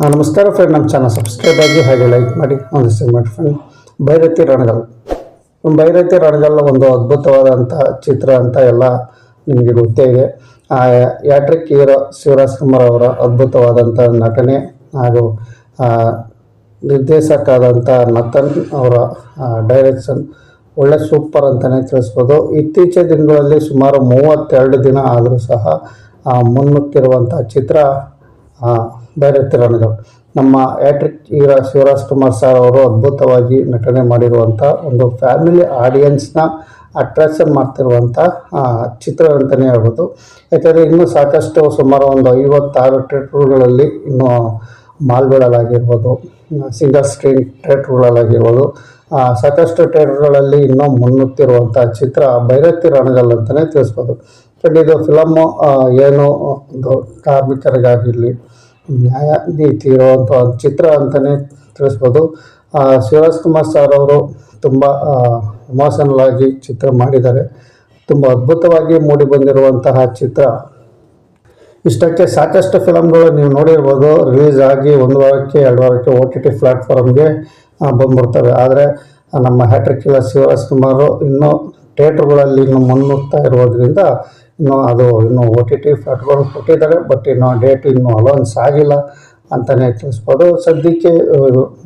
ನಮಸ್ಕಾರ ಫ್ರೆಂಡ್ ನಮ್ಮ channel subscribe ಆಗಿ ಹಾಗೆ ಲೈಕ್ ಮಾಡಿ ಒಂದು ಮಾಡಿ ಫ್ರೆಂಡ್ ಭೈರತಿ ರಣಗಲ್. ಭೈರತಿ ರಣಗಲ್ ಒಂದು ಅದ್ಭುತವಾದಂಥ ಚಿತ್ರ ಅಂತ ಎಲ್ಲ ನಿಮಗೆ ಗೊತ್ತೇ ಇದೆ. ಆ, ಯಾಟ್ರಿಕ್ ಹೀರೋ ಶಿವರಾಜ್ ಕುಮಾರ್ ಅವರ ಅದ್ಭುತವಾದಂಥ ನಟನೆ ಹಾಗೂ ನಿರ್ದೇಶಕಾದಂಥ ನತನ್ ಅವರ ಡೈರೆಕ್ಷನ್ ಒಳ್ಳೆ ಸೂಪರ್ ಅಂತಲೇ ತಿಳಿಸ್ಬೋದು. ಇತ್ತೀಚಿನ ದಿನಗಳಲ್ಲಿ ಸುಮಾರು ಮೂವತ್ತೆರಡು ದಿನ ಆದರೂ ಸಹ ಆ, ಮುನ್ನುಗ್ಗಿರುವಂಥ ಚಿತ್ರ ರಣಗಳು ನಮ್ಮ hat-trick hero Shivaraj Kumar sir ಅವರು ಅದ್ಭುತವಾಗಿ ನಟನೆ ಮಾಡಿರುವಂಥ ಒಂದು ಫ್ಯಾಮಿಲಿ ಆಡಿಯನ್ಸ್ನ ಅಟ್ರಾಕ್ಷನ್ ಮಾಡ್ತಿರುವಂಥ ಚಿತ್ರ ಅಂತಲೇ ಹೇಳ್ಬೋದು. ಯಾಕಂದರೆ ಇನ್ನೂ ಸಾಕಷ್ಟು ಸುಮಾರು ಒಂದು ಐವತ್ತಾರು ಥಿಯೇಟ್ರುಗಳಲ್ಲಿ ಇನ್ನೂ ಮಾಲ್ಗಳಲ್ಲಾಗಿರ್ಬೋದು ಸಿಂಗಲ್ ಸ್ಕ್ರೀನ್ ಥಿಯೇಟ್ರುಗಳಲ್ಲಾಗಿರ್ಬೋದು ಸಾಕಷ್ಟು ಥಿಯೇಟ್ರುಗಳಲ್ಲಿ ಇನ್ನೂ ಮುನ್ನುತ್ತಿರುವಂಥ ಚಿತ್ರ ಭೈರತಿ ರಣಗಲ್ ಅಂತಲೇ ತಿಳಿಸ್ಬೋದು. ಬಟ್ ಇದು ಫಿಲಮ್ಮು ಏನು, ಒಂದು ಕಾರ್ಮಿಕರಿಗಾಗಿರಲಿ ನ್ಯಾಯ ನೀತಿ ಇರುವಂಥ ಒಂದು ಚಿತ್ರ ಅಂತಲೇ ತಿಳಿಸ್ಬೋದು. ಶಿವರಾಜ್ ಕುಮಾರ್ ಸರ್ ಅವರು ತುಂಬ ಎಮೋಷನಲ್ ಆಗಿ ಚಿತ್ರ ಮಾಡಿದ್ದಾರೆ. ತುಂಬ ಅದ್ಭುತವಾಗಿ ಮೂಡಿ ಬಂದಿರುವಂತಹ ಚಿತ್ರ. ಇಷ್ಟಕ್ಕೆ ಸಾಕಷ್ಟು ಫಿಲಮ್ಗಳು ನೀವು ನೋಡಿರ್ಬೋದು. ರಿಲೀಸ್ ಆಗಿ ಒಂದು ವಾರಕ್ಕೆ, ಎರಡು ವಾರಕ್ಕೆ ಓ ಟಿ ಟಿ ಪ್ಲ್ಯಾಟ್ಫಾರ್ಮ್ಗೆ ಬಂದ್ಬಿಡ್ತವೆ. ಆದರೆ, ನಮ್ಮ ಹ್ಯಾಟ್ರಿಕ್ ಕಿಲ್ಲ ಶಿವರಾಜ್ ಕುಮಾರು ಇನ್ನೂ ಥಿಯೇಟ್ರುಗಳಲ್ಲಿ ಇನ್ನು ಮುನ್ನುಗ್ತಾ ಇರೋದ್ರಿಂದ ಇನ್ನು ಅದು ಇನ್ನು ಓ ಟಿ ಟಿ ಪ್ಲಾಟ್ಫಾರ್ಮ್ ಕೊಟ್ಟಿದ್ದಾರೆ ಬಟ್ ಇನ್ನು ಡೇಟ್ ಇನ್ನೂ ಅಲೌನ್ಸ್ ಆಗಿಲ್ಲ ಅಂತಲೇ ತಿಳಿಸ್ಬೋದು. ಸದ್ಯಕ್ಕೆ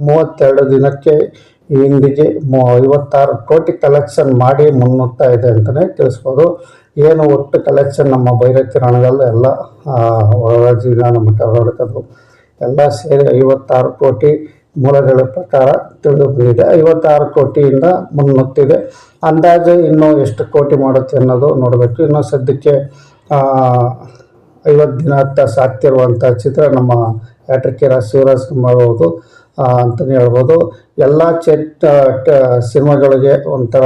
ಮೂವತ್ತೆರಡು ದಿನಕ್ಕೆ ಇಂದಿಗೆ ಮೂ, ಐವತ್ತಾರು ಕೋಟಿ ಕಲೆಕ್ಷನ್ ಮಾಡಿ ಮುನ್ನುಗ್ತಾ ಇದೆ ಅಂತಲೇ ತಿಳಿಸ್ಬೋದು. ಏನು ಒಟ್ಟು ಕಲೆಕ್ಷನ್ ನಮ್ಮ ಭೈರತಿ ರಣಗಲ್ಲ ಎಲ್ಲ ಹೊರ ರಾಜ್ಯದ ನಮ್ಮ ಕರ್ನಾಟಕದ್ದು ಎಲ್ಲ ಸೇರಿ ಐವತ್ತಾರು ಕೋಟಿ ಮೂಲಗಳ ಪ್ರಕಾರ ತಿಳಿದು ಐವತ್ತಾರು ಕೋಟಿಯಿಂದ ಮುನ್ನುತ್ತಿದೆ ಅಂದಾಜು ಇನ್ನೂ ಎಷ್ಟು ಕೋಟಿ ಮಾಡುತ್ತೆ ಅನ್ನೋದು ನೋಡಬೇಕು. ಇನ್ನು ಸದ್ಯಕ್ಕೆ ಐವತ್ತು ದಿನ ಹತ್ತ ಸಾಕ್ತಿರುವಂಥ ಚಿತ್ರ ನಮ್ಮ ಯಾಟ್ರಿಕೆರ ಶಿವರಾಜ್ ಕುಮಾರ್ ಅವರು ಅಂತಲೇ ಹೇಳ್ಬೋದು. ಎಲ್ಲ ಚೆಟ್ ಸಿನಿಮಾಗಳಿಗೆ ಒಂಥರ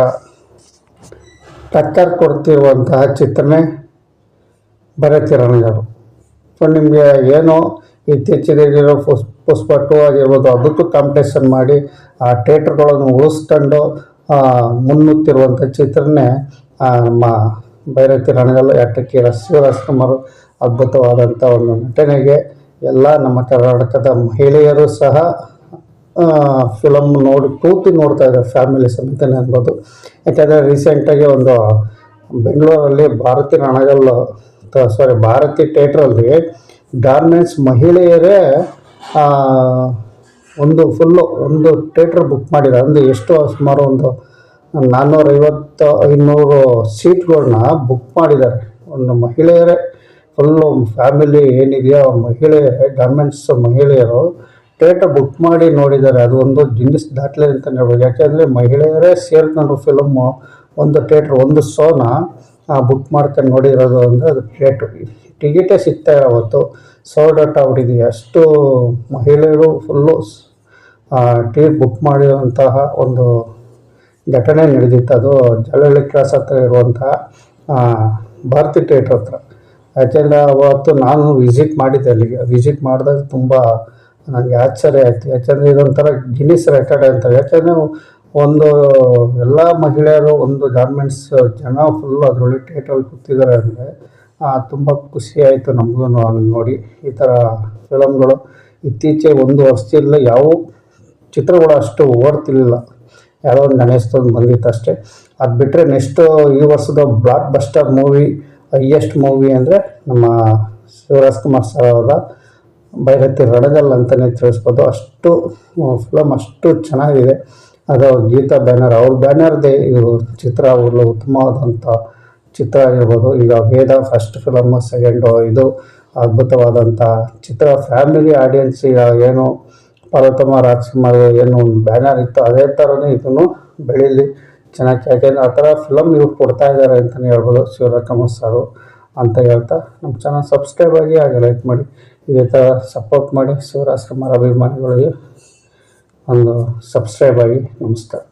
ಟಕ್ಕರ್ ಕೊಡ್ತಿರುವಂತಹ ಚಿತ್ರನೇ ಭರತಿ ರಣಗಾರು. ಸೊ, ನಿಮಗೆ ಏನು ಇತ್ತೀಚಿನ ಪುಸ್ ಪುಸ್ಪಟ್ಟು ಟು ಆಗಿರ್ಬೋದು ಅದಕ್ಕೂ ಕಾಂಪಿಟೇಷನ್ ಮಾಡಿ, ಆ ಥಿಯೇಟ್ರ್ಗಳನ್ನು ಉಳಿಸ್ಕೊಂಡು ಮುನ್ನುತ್ತಿರುವಂಥ ಚಿತ್ರನೇ ನಮ್ಮ ಭೈರತಿ ರಣಗಲ್ ಯಾಟಕ್ಕಿ ಶಿವರಾಜ್ ಕುಮಾರ್ ಅದ್ಭುತವಾದಂಥ ಒಂದು ನಟನೆಗೆ ಎಲ್ಲ ನಮ್ಮ ಕರ್ನಾಟಕದ ಮಹಿಳೆಯರು ಸಹ ಫಿಲಮ್ ನೋಡಿ ಕೂತಿ ನೋಡ್ತಾ ಇದ್ದಾರೆ ಫ್ಯಾಮಿಲಿ ಸಮೇತನೇ ಅನ್ಬೋದು. ಯಾಕೆಂದರೆ ರೀಸೆಂಟಾಗಿ ಒಂದು ಬೆಂಗಳೂರಲ್ಲಿ ಭಾರತಿ ರಣಗಲ್ ಸಾರಿ ಭಾರತಿ ಥಿಯೇಟ್ರಲ್ಲಿ ಗಾರ್ಮೆಂಟ್ಸ್ ಮಹಿಳೆಯರೇ ಒಂದು ಫುಲ್ಲು ಒಂದು ಥಿಯೇಟ್ರ್ ಬುಕ್ ಮಾಡಿದ್ದಾರೆ. ಅಂದರೆ ಎಷ್ಟು ಸುಮಾರು ಒಂದು ನಾನ್ನೂರೈವತ್ತು ಐನೂರು ಸೀಟ್ಗಳನ್ನ ಬುಕ್ ಮಾಡಿದ್ದಾರೆ. ಒಂದು ಮಹಿಳೆಯರೇ ಫುಲ್ಲು ಫ್ಯಾಮಿಲಿ ಏನಿದೆಯೋ, ಮಹಿಳೆಯರೇ ಗಾರ್ಮೆಂಟ್ಸ್ ಮಹಿಳೆಯರು ಥಿಯೇಟರ್ ಬುಕ್ ಮಾಡಿ ನೋಡಿದ್ದಾರೆ. ಅದು ಒಂದು ಜಿನ್ನಿಸ್ ದಾಖಲೆ ಅಂತ ಹೇಳ್ಬೋದು. ಯಾಕೆಂದರೆ ಮಹಿಳೆಯರೇ ಸೇರ್ಕೊಂಡು ಫಿಲಮ್ಮು ಒಂದು ಥಿಯೇಟ್ರ್ ಒಂದು ಶೋನ ಬುಕ್ ಮಾಡ್ಕೊಂಡು ನೋಡಿರೋದು ಅಂದರೆ ಅದು ಥಿಯೇಟ್ರ್ ಟಿಕೆಟೇ ಸಿಗ್ತಾ ಇಲ್ಲ ಅವತ್ತು ಸೋಲ್ಡ್ ಔಟ್ ಅಷ್ಟು ಮಹಿಳೆಯರು ಫುಲ್ಲು ಟಿಕೆಟ್ ಬುಕ್ ಮಾಡಿರುವಂತಹ ಒಂದು ಘಟನೆ ನಡೆದಿತ್ತು. ಅದು ಜಲಹಳ್ಳಿ ಕ್ರಾಸ್ ಹತ್ರ ಇರುವಂತಹ ಆ, ಭಾರತಿ ಥಿಯೇಟ್ರ್ ಹತ್ರ. ಯಾಕೆಂದರೆ ಅವತ್ತು ನಾನು ವಿಸಿಟ್ ಮಾಡಿದ್ದೆ ಅಲ್ಲಿಗೆ. ವಿಸಿಟ್ ಮಾಡಿದಾಗ ತುಂಬ ನನಗೆ ಆಶ್ಚರ್ಯ ಆಯಿತು. ಯಾಕೆಂದರೆ ಇದೊಂಥರ ಗಿನಿಸ್ ರೆಕಾರ್ಡ್ ಅಂತ ಯಾಕೆಂದರೆ ಒಂದು ಎಲ್ಲ ಮಹಿಳೆಯರು ಒಂದು ಗಾರ್ಮೆಂಟ್ಸ್ ಜನ ಫುಲ್ ಅದರೊಳಗೆ ಟೇಟಲ್ಲಿ ಕೂತಿದ್ದಾರೆ ಅಂದರೆ ತುಂಬ ಖುಷಿಯಾಯಿತು ನಮಗೂ ಅಲ್ಲಿ ನೋಡಿ ಈ ಥರ ಫಿಲಮ್ಗಳು ಇತ್ತೀಚೆಗೆ ಒಂದು ವರ್ಷದಿಂದ ಯಾವ ಚಿತ್ರಗಳು ಅಷ್ಟು ಓಡ್ತಿರ್ಲಿಲ್ಲ ಯಾವುದೋ ಒಂದು ಬಂದಿತ್ತು ಅಷ್ಟೇ. ಅದು ಬಿಟ್ಟರೆ ನೆಕ್ಸ್ಟು ಈ ವರ್ಷದ blockbuster movie highest movie ಅಂದರೆ ನಮ್ಮ ಶಿವರಾಜ್ ಕುಮಾರ್ ಸರ್ ಅವರ ಭೈರತಿ ರಣಗಲ್ ಅಂತಲೇ ತಿಳಿಸ್ಬೋದು. ಅಷ್ಟು ಫಿಲಮ್ ಅಷ್ಟು ಚೆನ್ನಾಗಿದೆ. ಅದು ಗೀತಾ ಬ್ಯಾನರ್, ಅವ್ರ ಬ್ಯಾನರ್ದೇ ಇದು ಚಿತ್ರ ಅವರು ಉತ್ತಮವಾದಂಥ ಚಿತ್ರ ಆಗಿರ್ಬೋದು. ಈಗ ವೇದ ಫಸ್ಟ್ ಫಿಲಮ್ ಸೆಕೆಂಡು ಇದು ಅದ್ಭುತವಾದಂಥ ಚಿತ್ರ. ಫ್ಯಾಮಿಲಿ ಆಡಿಯನ್ಸ್ ಈಗ ಏನು ಪಾರ್ವತಮ್ಮ ರಾಜ್ಕುಮಾರ್ ಏನು ಒಂದು ಬ್ಯಾನರ್ ಇತ್ತು ಅದೇ ಥರನೇ ಇದನ್ನು ಬೆಳೀಲಿ. ಚೆನ್ನಾಗಿ ಯಾಕೆಂದರೆ ಆ ಥರ ಫಿಲಮ್ ಇವ್ರು ಕೊಡ್ತಾ ಇದ್ದಾರೆ ಅಂತಲೇ ಹೇಳ್ಬೋದು ಶಿವರಾಕಮ್ಮ ಸಾರು ಅಂತ ಹೇಳ್ತಾ. ನಮ್ಮ ಚಾನಲ್ ಸಬ್ಸ್ಕ್ರೈಬ್ ಆಗಿ ಹಾಗೆ ಲೈಕ್ ಮಾಡಿ. ಇದೇ ಥರ ಸಪೋರ್ಟ್ ಮಾಡಿ ಶಿವರಾಜ್ ಕುಮಾರ್ ಅಭಿಮಾನಿಗಳಿಗೆ. ಒಂದು ಸಬ್ಸ್ಕ್ರೈಬ್ ಆಗಿ ನಮಸ್ಕಾರ.